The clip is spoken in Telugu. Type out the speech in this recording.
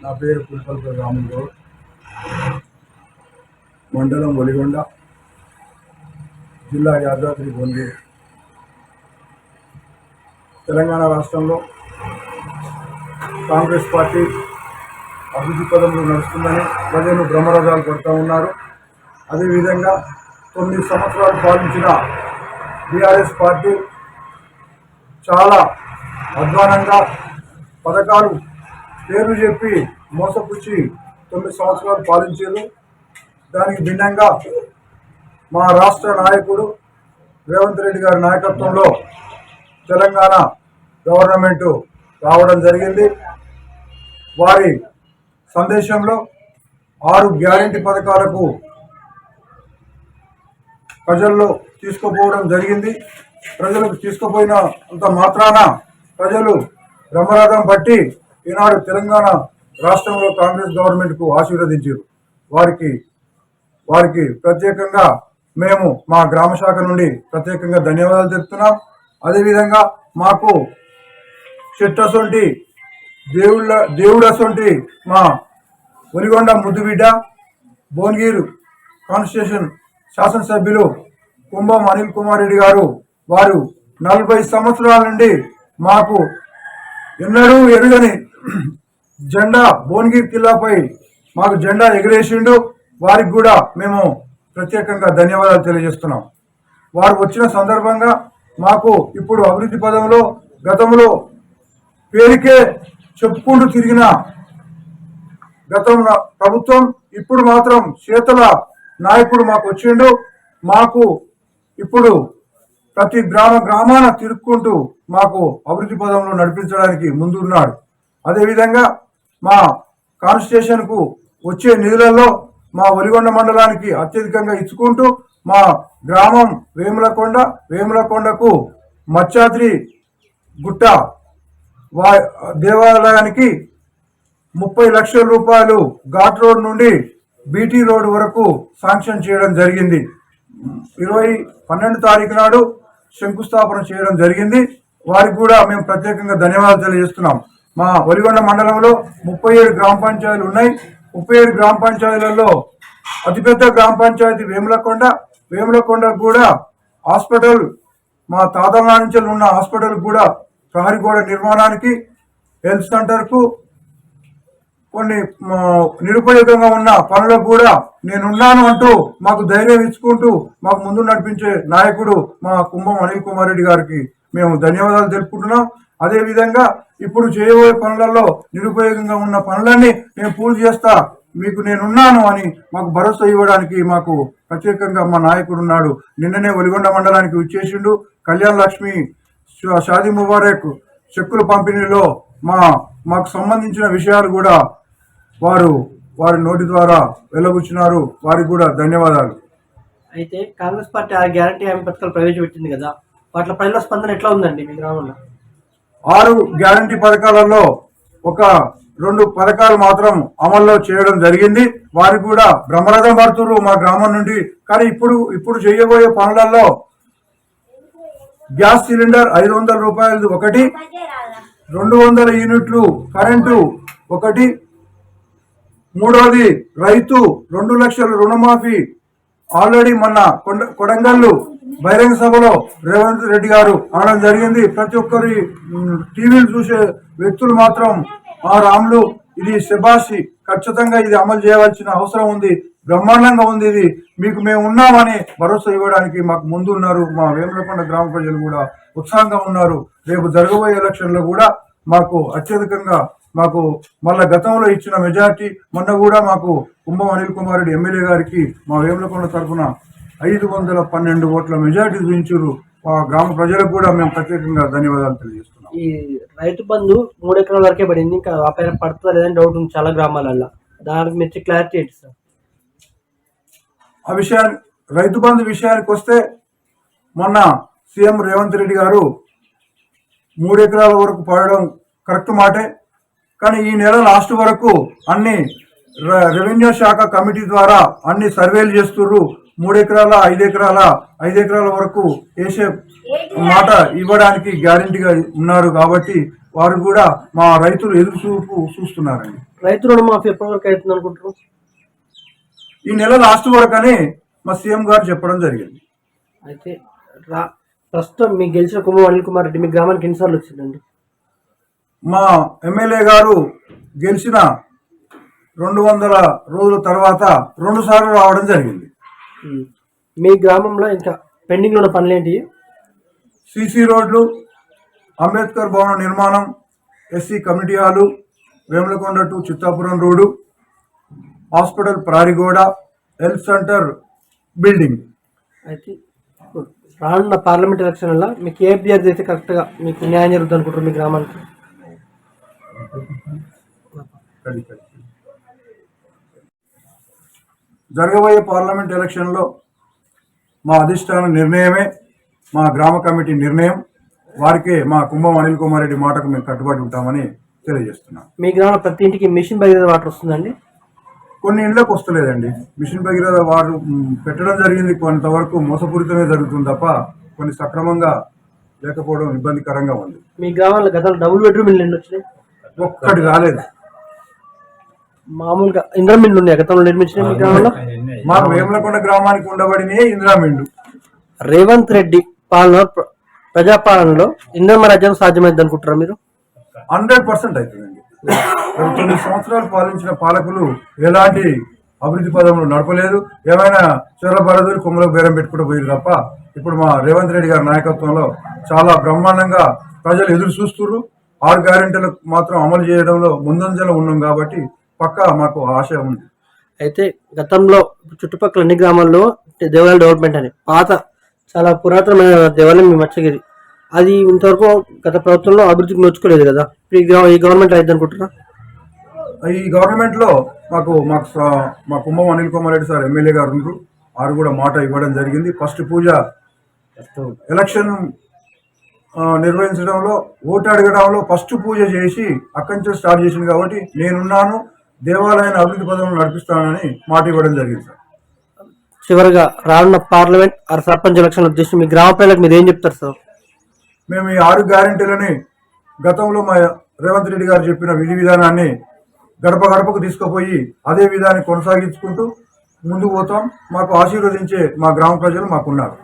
నా పేరు పుల్పల్ప రాములు మండలం ఒలిగొండ జిల్లా యాదాద్రి పొంది తెలంగాణ రాష్ట్రంలో కాంగ్రెస్ పార్టీ అభివృద్ధి పదంలో నడుస్తుందని ప్రజలు బ్రహ్మరథాలు పడుతూ ఉన్నారు. అదేవిధంగా తొమ్మిది సంవత్సరాలు పాలించిన బీఆర్ఎస్ పార్టీ చాలా అధ్వానంగా పథకాలు పేరు చెప్పి మోసపుచ్చి తొమ్మిది సంవత్సరాలు పాలించారు. దానికి భిన్నంగా మా రాష్ట్ర నాయకుడు రేవంత్ రెడ్డి గారి నాయకత్వంలో తెలంగాణ గవర్నమెంట్ రావడం జరిగింది. వారి సందేశంలో ఆరు గ్యారంటీ పథకాలకు ప్రజల్లో తీసుకుపోవడం జరిగింది. ప్రజలకు తీసుకుపోయిన అంత మాత్రాన ప్రజలు బ్రహ్మరథం బట్టి ఈనాడు తెలంగాణ రాష్ట్రంలో కాంగ్రెస్ గవర్నమెంట్కు ఆశీర్వదించారు. వారికి వారికి ప్రత్యేకంగా మేము మా గ్రామ శాఖ నుండి ప్రత్యేకంగా ధన్యవాదాలు చెప్తున్నాం అదేవిధంగా మాకు చెట్టసొంటి దేవుళ్ళ దేవుడసొంటి మా ఒలిగొండ ముద్దుబిడ్డ భువనగిరి కాన్స్టిట్యూషన్ శాసనసభ్యులు కుంభం అనిల్ కుమార్ రెడ్డి గారు వారు నలభై సంవత్సరాల నుండి మాకు ఎన్నడూ ఎరుగని జెండా భువనగిరి కిల్లాపై మాకు జెండా ఎగిరేసిండు. వారికి కూడా మేము ప్రత్యేకంగా ధన్యవాదాలు తెలియజేస్తున్నాం. వారు వచ్చిన సందర్భంగా మాకు ఇప్పుడు అభివృద్ధి పదంలో గతంలో పేరుకే చెప్పుకుంటూ తిరిగిన గతంలో ప్రభుత్వం ఇప్పుడు మాత్రం చేతల నాయకుడు మాకు వచ్చిండు. మాకు ఇప్పుడు ప్రతి గ్రామ గ్రామాన తిరుక్కుంటూ మాకు అభివృద్ధి పదంలో నడిపించడానికి ముందున్నాడు. అదేవిధంగా మా కాన్స్టిట్యూషన్కు వచ్చే నిధులలో మా ఒలిగొండ మండలానికి అత్యధికంగా ఇచ్చుకుంటూ మా గ్రామం వేములకొండ వేములకొండకు మచ్చాద్రి గుట్ట వా దేవాలయానికి ముప్పై లక్షల రూపాయలు ఘాట్ రోడ్ నుండి బీటీ రోడ్ వరకు శాంక్షన్ చేయడం జరిగింది. ఇరవై పన్నెండు తారీఖు నాడు శంకుస్థాపన చేయడం జరిగింది. వారికి కూడా మేము ప్రత్యేకంగా ధన్యవాదాలు తెలియజేస్తున్నాం. మా ఒలిగొండ మండలంలో ముప్పై ఏడు గ్రామ పంచాయతీలు ఉన్నాయి. ముప్పై ఏడు గ్రామ పంచాయతీలలో అతిపెద్ద గ్రామ పంచాయతీ వేములకొండ వేములకొండ కూడా హాస్పిటల్ మా తాతల నుంచి ఉన్న హాస్పిటల్ కూడా ప్రహరీ గోడ నిర్మాణానికి హెల్త్ సెంటర్కు కొన్ని నిరుపయోగంగా ఉన్న పనులకు కూడా నేనున్నాను అంటూ మాకు ధైర్యం ఇచ్చుకుంటూ మాకు ముందు నడిపించే నాయకుడు మా కుంభం అనిల్ కుమార్ రెడ్డి గారికి మేము ధన్యవాదాలు తెలుపుకుంటున్నాం. అదేవిధంగా ఇప్పుడు చేయబోయే పనులలో నిరుపయోగంగా ఉన్న పనులన్నీ నేను పూర్తి చేస్తా మీకు నేనున్నాను అని మాకు భరోసా ఇవ్వడానికి మాకు ప్రత్యేకంగా మా నాయకుడు ఉన్నాడు. నిన్ననే ఒలిగొండ మండలానికి విచ్చేసిండు. కళ్యాణ్ లక్ష్మి షా- షాదీ ముబారక్ చెక్కుల పంపిణీలో మా మాకు సంబంధించిన విషయాలు కూడా వారు వారి నోటి ద్వారా వెల్లబుచ్చినారు వారికి కూడా ధన్యవాదాలు. అయితే కాంగ్రెస్ పార్టీ ఆ గ్యారంటీ హామీ పథకాలు ప్రవేశపెట్టింది కదా. వాటి ప్రజల స్పందన ఎట్లా ఉందండి మీ గ్రామంలో? ఆరు గ్యారంటీ పథకాలలో ఒక రెండు పథకాలు మాత్రం అమల్లో చేయడం జరిగింది. వారికి కూడా బ్రహ్మరథం పడుతున్నారు మా గ్రామం నుండి. కానీ ఇప్పుడు ఇప్పుడు చేయబోయే పనులలో గ్యాస్ సిలిండర్ ఐదు వందల రూపాయలు ఒకటి రెండు వందల యూనిట్లు కరెంటు ఒకటి మూడవది రైతు రెండు లక్షల రుణమాఫీ. ఆల్రెడీ మొన్న కొండ కొడంగల్లు బహిరంగ సభలో రేవంత్ రెడ్డి గారు అనడం జరిగింది. ప్రతి ఒక్కరి టీవీలు చూసే వ్యక్తులు మాత్రం ఆ రాములు ఇది శబాషి ఖచ్చితంగా ఇది అమలు చేయవలసిన అవసరం ఉంది. బ్రహ్మాండంగా ఉంది ఇది. మీకు మేము ఉన్నామని భరోసా ఇవ్వడానికి మాకు ముందు ఉన్నారు. మా వేములకొండ గ్రామ ప్రజలు కూడా ఉత్సాహంగా ఉన్నారు. రేపు జరగబోయే ఎలక్షన్లో కూడా మాకు అత్యధికంగా మాకు మళ్ళా గతంలో ఇచ్చిన మెజార్టీ మొన్న కూడా మాకు కుంభం అనిల్ కుమార్ రెడ్డి ఎమ్మెల్యే గారికి మా వేములకొండ తరఫున ఐదు వందల పన్నెండు ఓట్ల మెజార్టీ చూపించారు ఆ గ్రామ ప్రజలకు కూడా మేము ప్రత్యేకంగా ధన్యవాదాలు తెలియజేస్తున్నాం. ఈ రైతు బంధు మూడు ఎకరాల వరకే పడింది. ఇంకా ఆ పైన పడుతుందా లేదని డౌట్ ఉంది చాలా గ్రామాలలో దానికి మీరు క్లారిటీ ఏంటి సార్? ఆ విషయాన్ని రైతు బంధు విషయానికి వస్తే మొన్న సీఎం రేవంత్ రెడ్డి గారు మూడు ఎకరాల వరకు పడడం కరెక్ట్ మాటే. కానీ ఈ నెల లాస్ట్ వరకు అన్ని రెవెన్యూ శాఖ కమిటీ ద్వారా అన్ని సర్వేలు చేస్తుర్రు. మూడు ఎకరాల ఐదు ఎకరాల ఐదు ఎకరాల వరకు వేసే మాట ఇవ్వడానికి గ్యారంటీగా ఉన్నారు కాబట్టి వారు కూడా మా రైతులు ఎదురు చూపు చూస్తున్నారండి. రైతు రుణమాఫీ ఎప్పటి వరకు అవుతుంది అనుకుంటారు ఈ నెల లాస్ట్ వరకని మా సీఎం గారు చెప్పడం జరిగింది. అయితే రా ప్రస్తుతం మీకు గెలిచిన కుమ్మ అనిల్ కుమార్ రెడ్డి మీ గ్రామానికి ఎన్నిసార్లు వచ్చిందండి? మా ఎమ్మెల్యే గారు గెలిచిన రెండు వందల రోజుల తర్వాత రెండు సార్లు రావడం జరిగింది. మీ గ్రామంలో ఇంకా పెండింగ్లో ఉన్న పనులు ఏంటి? సిసి రోడ్లు అంబేద్కర్ భవన నిర్మాణం SC community hall Vemulakonda to Chittapuram road hospital ప్రారిగోడ health centre building. అయితే రానున్న పార్లమెంట్ ఎలక్షన్లో మీకు ఏ అభ్యర్థి అయితే కరెక్ట్గా మీకు న్యాయం జరుగుతుంది అనుకుంటారు మీ గ్రామానికి? జరగబోయే పార్లమెంట్ ఎలక్షన్లో మా అధిష్టాన నిర్ణయమే మా గ్రామ కమిటీ నిర్ణయం. వారికే మా కుంభం అనిల్ కుమార్ రెడ్డి మాటకు మేము కట్టుబడి ఉంటామని తెలియజేస్తున్నాం. మీ గ్రామంలో ప్రతి ఇంటికి మిషన్ భగీరథ వాటర్ వస్తుందండి? కొన్ని ఇండ్లకు వస్తలేదండి. మిషన్ భగీరథ మ్, పెట్టడం జరిగింది కొంతవరకు మోసపూరితమే జరుగుతుంది తప్ప కొన్ని సక్రమంగా లేకపోవడం ఇబ్బందికరంగా ఉంది. మీ గ్రామంలో గతంలో డబుల్ బెడ్రూమ్ ఇల్లు ఎన్ని వచ్చినాయి? ఒక్కటి రాలేదు. మామూలుగా ఇంద్రం ఇల్లు ఉన్నాయి. గతంలో నిర్మించిన మీ గ్రామంలో? వేములకొండ గ్రామానికి ఉండబడినే ఇందిరామిండు రేవంత్ రెడ్డి పాలన ప్ర- ప్రజాపాలనలో ఇంద్రమ రాజ్యం సాధ్యమైంది అనుకుంటారా మీరు? హండ్రెడ్ పర్సెంట్ అవుతుందండి. తొమ్మిది సంవత్సరాలు పాలించిన పాలకులు ఎలాంటి అభివృద్ధి పదంలో నడపలేదు. ఏమైనా చొరబడదు కొమ్మలకు బేరం పెట్టుకుంటూ పోయారు తప్ప ఇప్పుడు మా రేవంత్ రెడ్డి గారి నాయకత్వంలో చాలా బ్రహ్మాండంగా ప్రజలు ఎదురు చూస్తున్నారు ఆరు గ్యారెంటీలకు మాత్రం అమలు చేయడంలో ముందంజలో ఉన్నాం కాబట్టి పక్కా మాకు ఆశ ఉంది. అయితే గతంలో చుట్టుపక్కల అన్ని గ్రామాల్లో దేవాలయ డెవలప్మెంట్ అని పాత చాలా పురాతనమైన దేవాలయం మీ మచ్చగిరి అది ఇంతవరకు గత ప్రభుత్వంలో అభివృద్ధికి నోచుకోలేదు కదా? ఈ ఈ గవర్నమెంట్ అయితే అనుకుంటారా ఈ గవర్నమెంట్లో మాకు మాకు మా కుంభం అనిల్ కుమార్ రెడ్డి సార్ ఎమ్మెల్యే గారు ఉన్నారు. వారు కూడా మాట ఇవ్వడం జరిగింది. ఫస్ట్ పూజ ఎలక్షన్ నిర్వహించడంలో ఓటు అడగడంలో ఫస్ట్ పూజ చేసి అక్కడి నుంచి స్టార్ట్ చేసింది కాబట్టి నేనున్నాను. దేవాలయాన్ని అభివృద్ధి పదంలో నడిపిస్తానని మాట ఇవ్వడం జరిగింది సార్. చివరిగా రానున్న పార్లమెంట్ ఆర్ సర్పంచ్ ఎలక్షన్ ఉద్దేశం మీ గ్రామ ప్రజలకు మీరు ఏం చెప్తారు సార్? మేము ఈ ఆరు గ్యారెంటీలని గతంలో మా రేవంత్ రెడ్డి గారు చెప్పిన విధి విధానాన్ని గడప గడపకు తీసుకుపోయి అదే విధాన్ని కొనసాగించుకుంటూ ముందుకు పోతాం. మాకు ఆశీర్వదించే మా గ్రామ ప్రజలు మాకున్నారు.